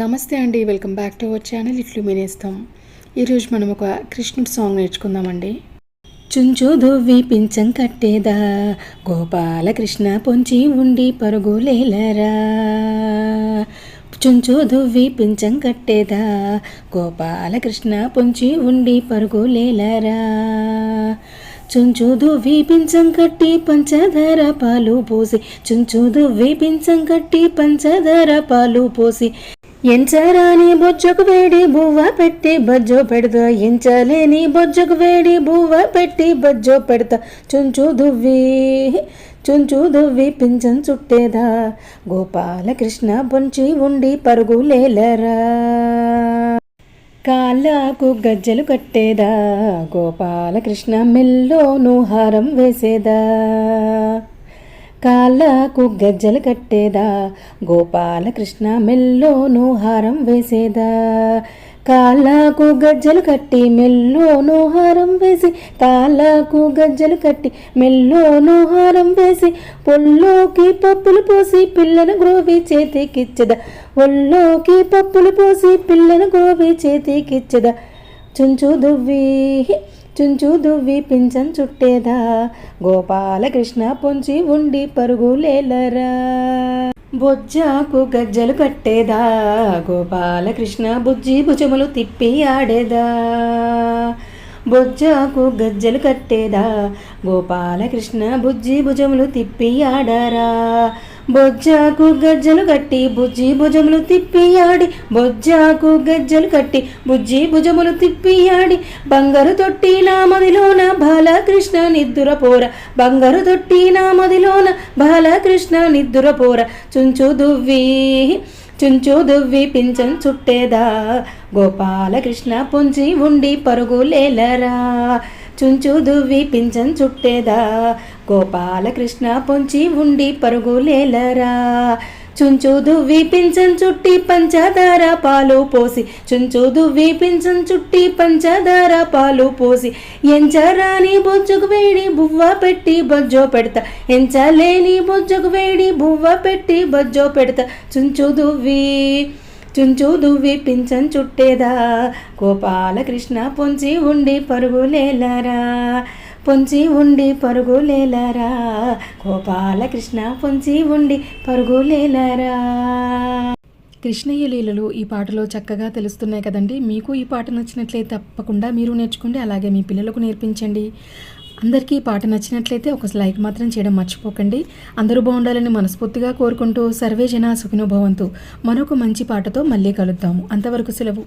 నమస్తే అండి welcome back to our channel ఇట్లు మినేస్తాం. ఈరోజు మనం ఒక కృష్ణుడి సాంగ్ నేర్చుకుందామండి. చుంచు దువ్వి పించం కట్టేదా? గోపాలకృష్ణ పొంచి ఉండి పరుగులేలరా చుంచు దువ్వి పించం కట్టేదా? గోపాలకృష్ణ పొంచి ఉండి పరుగులేలరా చుంచు దువ్వి పించం కట్టి పంచదార పాలు పోసి చుంచు దువ్వి పించం కట్టి పంచదార పాలు పోసి ఎంచరాని బొజ్జకు వేడి బువ్వ పెట్టి బజ్జో పెడతా. ఎంచలేని బొజ్జకు వేడి బువ్వ పెట్టి బజ్జో పెడతా. చుంచు దువ్వి చుంచు దువ్వి పింఛన్ చుట్టేదా. గోపాలకృష్ణ పొంచి ఉండి పరుగులేలరా కాళ్ళకు గజ్జలు కట్టేదా. గోపాలకృష్ణ మెల్లోను హారం వేసేదా. కాళ్ళకు గజ్జలు కట్టేదా? గోపాలకృష్ణ మెల్లోను హారం వేసేదా? కాళ్ళకు గజ్జలు కట్టి మెల్లోను హారం వేసి కాళ్ళకు గజ్జలు కట్టి మెల్లోను హారం వేసి పొల్లోకి పప్పులు పోసి పిల్లను గ్రోవి చేతికిచ్చదా? ఒళ్ళోకి పప్పులు పోసి పిల్లను గ్రోవి చేతికిచ్చదా? చుంచు దువ్వి చుంచు దువ్వి పింఛం చుట్టేదా? గోపాలకృష్ణ పొంచి ఉండి పరుగులేలరా బొజ్జాకు గజ్జలు కట్టేదా? గోపాలకృష్ణ బుజ్జి భుజములు తిప్పి ఆడేదా? బొజ్జాకు గజ్జలు కట్టేదా? గోపాలకృష్ణ బుజ్జి భుజములు తిప్పి ఆడారా? బొజ్జాకు గజ్జలు కట్టి బుజ్జి భుజములు తిప్పియాడి బొజ్జాకు గజ్జలు కట్టి బుజ్జి భుజములు తిప్పియాడి బంగారు తొట్టి నా మదిలోన బాలకృష్ణ నిద్దుర పోర. బంగారు తొట్టి నా మదిలోన బాలకృష్ణ నిద్దుర పోర. చుంచు దువ్వి చుంచు దువ్వి పింఛన్ చుట్టేదా? గోపాలకృష్ణ పొంచి ఉండి పరుగులేలరా చుంచు దువ్వి పింఛం చుట్టేదా? గోపాలకృష్ణ పొంచి ఉండి పరుగులేలరా చుంచు దువ్వి పింఛం చుట్టి పంచదార పాలు పోసి చుంచు దువ్వి పింఛం చుట్టి పంచదార పాలు పోసి ఎంచరాని బొజ్జుకు వేడి బువ్వ పెట్టి బొజ్జో పెడతా ఎంచలేని బొజ్జుకు వేడి బువ్వ పెట్టి బొజ్జో పెడతా చుంచు దువ్వి చుంచు దువ్వి పింఛం చుట్టేదా? గోపాలకృష్ణ పొంచి ఉండి పరుగులేలరా పొంచి ఉండి పరుగులేలరా గోపాలకృష్ణ పొంచి ఉండి పరుగులేలరా కృష్ణయ్య లీలలు ఈ పాటలో చక్కగా తెలుస్తున్నాయి కదండి. మీకు ఈ పాట నచ్చినట్లయితే తప్పకుండా మీరు నేర్చుకోండి. అలాగే మీ పిల్లలకు నేర్పించండి. అందరికీ ఈ పాట నచ్చినట్లయితే ఒక లైక్ మాత్రం చేయడం మర్చిపోకండి. అందరూ బాగుండాలని మనస్ఫూర్తిగా కోరుకుంటూ సర్వే జన సుఖినోభవంతు మరొక మంచి పాటతో మళ్ళీ కలుద్దాము. అంతవరకు సెలవు.